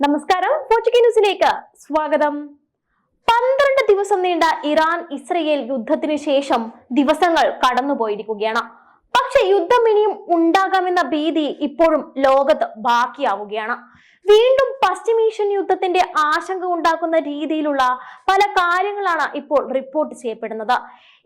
നമസ്കാരം. പോർച്ചുഗീസ് ന്യൂസിലേക്ക് സ്വാഗതം. പന്ത്രണ്ട് ദിവസം നീണ്ട ഇറാൻ ഇസ്രയേൽ യുദ്ധത്തിന് ശേഷം ദിവസങ്ങൾ കടന്നുപോയിരിക്കുകയാണ്. പക്ഷെ യുദ്ധം ഇനിയും ഉണ്ടാകാമെന്ന ഭീതി ഇപ്പോഴും ലോകത്ത് ബാക്കിയാവുകയാണ്. വീണ്ടും പശ്ചിമേഷ്യൻ യുദ്ധത്തിന്റെ ആശങ്ക ഉണ്ടാക്കുന്ന രീതിയിലുള്ള പല കാര്യങ്ങളാണ് ഇപ്പോൾ റിപ്പോർട്ട് ചെയ്യപ്പെടുന്നത്.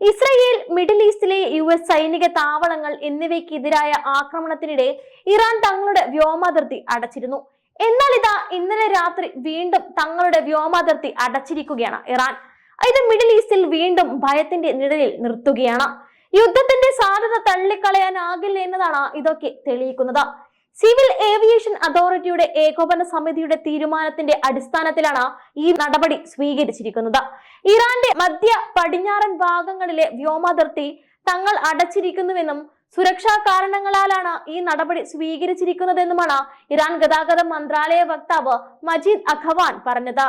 ഇസ്രയേൽ മിഡിൽ ഈസ്റ്റിലെ യു എസ് സൈനിക താവളങ്ങൾ എന്നിവയ്ക്കെതിരായ ആക്രമണത്തിനിടെ ഇറാൻ തങ്ങളുടെ വ്യോമാതിർത്തി അടച്ചിരുന്നു. എന്നാൽ ഇതാ ഇന്നലെ രാത്രി വീണ്ടും തങ്ങളുടെ വ്യോമാതിർത്തി അടച്ചിരിക്കുകയാണ് ഇറാൻ. ഇത് മിഡിൽ ഈസ്റ്റിൽ വീണ്ടും ഭയത്തിന്റെ നിഴലിൽ നിർത്തുകയാണ്. യുദ്ധത്തിന്റെ സാധ്യത തള്ളിക്കളയാനാകില്ല എന്നതാണ് ഇതൊക്കെ തെളിയിക്കുന്നത്. സിവിൽ ഏവിയേഷൻ അതോറിറ്റിയുടെ ഏകോപന സമിതിയുടെ തീരുമാനത്തിന്റെ അടിസ്ഥാനത്തിലാണ് ഈ നടപടി സ്വീകരിച്ചിരിക്കുന്നത്. ഇറാന്റെ മധ്യ പടിഞ്ഞാറൻ ഭാഗങ്ങളിലെ വ്യോമാതിർത്തി തങ്ങൾ അടച്ചിരിക്കുന്നുവെന്നും സുരക്ഷാ കാരണങ്ങളാലാണ് ഈ നടപടി സ്വീകരിച്ചിരിക്കുന്നതെന്നുമാണ് ഇറാൻ ഗതാഗത മന്ത്രാലയ വക്താവ് മജീദ് അഖവാൻ പറഞ്ഞത്.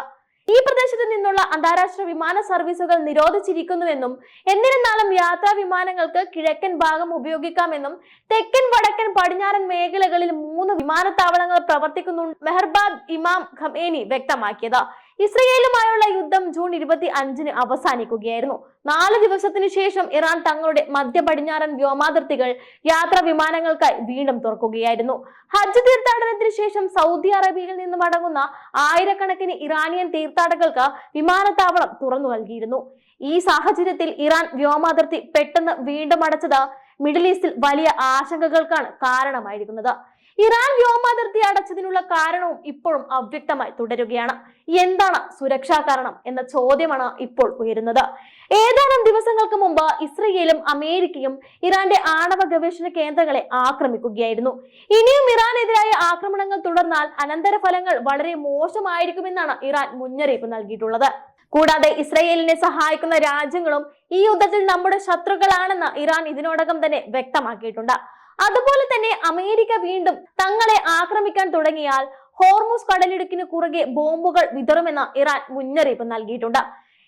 ഈ പ്രദേശത്ത് നിന്നുള്ള അന്താരാഷ്ട്ര വിമാന സർവീസുകൾ നിരോധിച്ചിരിക്കുന്നുവെന്നും എന്നിരുന്നാലും യാത്രാ വിമാനങ്ങൾക്ക് കിഴക്കൻ ഭാഗം ഉപയോഗിക്കാമെന്നും തെക്കൻ വടക്കൻ പടിഞ്ഞാറൻ മേഖലകളിൽ മൂന്ന് വിമാനത്താവളങ്ങൾ പ്രവർത്തിക്കുന്നു മെഹർബാദ് ഇമാം ഖമേനി വ്യക്തമാക്കിയത്. ഇസ്രയേലുമായുള്ള യുദ്ധം ജൂൺ ഇരുപത്തി അഞ്ചിന് അവസാനിക്കുകയായിരുന്നു. നാല് ദിവസത്തിനു ശേഷം ഇറാൻ തങ്ങളുടെ മധ്യ പടിഞ്ഞാറൻ വ്യോമാതിർത്തികൾ യാത്രാ വിമാനങ്ങൾക്കായി വീണ്ടും തുറക്കുകയായിരുന്നു. ഹജ്ജ് തീർത്ഥാടനത്തിന് ശേഷം സൗദി അറേബ്യയിൽ നിന്ന് മടങ്ങുന്ന ആയിരക്കണക്കിന് ഇറാനിയൻ തീർത്ഥാടകർക്ക് വിമാനത്താവളം തുറന്നു നൽകിയിരുന്നു. ഈ സാഹചര്യത്തിൽ ഇറാൻ വ്യോമാതിർത്തി പെട്ടെന്ന് വീണ്ടും അടച്ചത് മിഡിൽ ഈസ്റ്റിൽ വലിയ ആശങ്കകൾക്കാണ് കാരണമായിരിക്കുന്നത്. ഇറാൻ വ്യോമാതിർത്തി അടച്ചതിനുള്ള കാരണവും ഇപ്പോഴും അവ്യക്തമായി തുടരുകയാണ്. എന്താണ് സുരക്ഷാ കാരണം എന്ന ചോദ്യമാണ് ഇപ്പോൾ ഉയരുന്നത്. ഏതാനും ദിവസങ്ങൾക്ക് മുമ്പ് ഇസ്രയേലും അമേരിക്കയും ഇറാന്റെ ആണവ ഗവേഷണ കേന്ദ്രങ്ങളെ ആക്രമിക്കുകയായിരുന്നു. ഇനിയും ഇറാനെതിരായ ആക്രമണങ്ങൾ തുടർന്നാൽ അനന്തരഫലങ്ങൾ വളരെ മോശമായിരിക്കുമെന്നാണ് ഇറാൻ മുന്നറിയിപ്പ് നൽകിയിട്ടുള്ളത്. കൂടാതെ ഇസ്രയേലിനെ സഹായിക്കുന്ന രാജ്യങ്ങളും ഈ യുദ്ധത്തിൽ നമ്മുടെ ശത്രുക്കളാണെന്ന് ഇറാൻ ഇതിനോടകം തന്നെ വ്യക്തമാക്കിയിട്ടുണ്ട്. അതുപോലെ തന്നെ അമേരിക്ക വീണ്ടും തങ്ങളെ ആക്രമിക്കാൻ തുടങ്ങിയാൽ ഹോർമുസ് കടലിടുക്കിന് കുറുകെ ബോംബുകൾ വിതറുമെന്ന് ഇറാൻ മുന്നറിയിപ്പ് നൽകിയിട്ടുണ്ട്.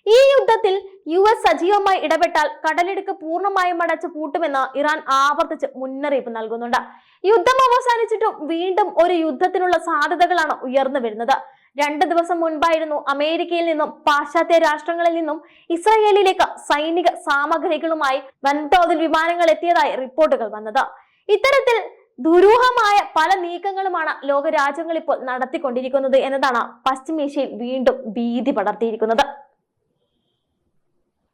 ഈ യുദ്ധത്തിൽ യു എസ് സജീവമായി ഇടപെട്ടാൽ കടലിടുക്ക് പൂർണമായും അടച്ചു പൂട്ടുമെന്ന് ഇറാൻ ആവർത്തിച്ച് മുന്നറിയിപ്പ് നൽകുന്നുണ്ട്. യുദ്ധം അവസാനിച്ചിട്ടും വീണ്ടും ഒരു യുദ്ധത്തിനുള്ള സാധ്യതകളാണ് ഉയർന്നു വരുന്നത്. രണ്ട് ദിവസം മുൻപായിരുന്നു അമേരിക്കയിൽ നിന്നും പാശ്ചാത്യ രാഷ്ട്രങ്ങളിൽ നിന്നും ഇസ്രയേലിലേക്ക് സൈനിക സാമഗ്രികളുമായി വൻതോതിൽ വിമാനങ്ങൾ എത്തിയതായി റിപ്പോർട്ടുകൾ വന്നത്. ഇത്തരത്തിൽ ദുരൂഹമായ പല നീക്കങ്ങളുമാണ് ലോകരാജ്യങ്ങൾ ഇപ്പോൾ നടത്തിക്കൊണ്ടിരിക്കുന്നത് എന്നതാണ് പശ്ചിമേഷ്യയിൽ വീണ്ടും ഭീതി പടർത്തിയിരിക്കുന്നത്.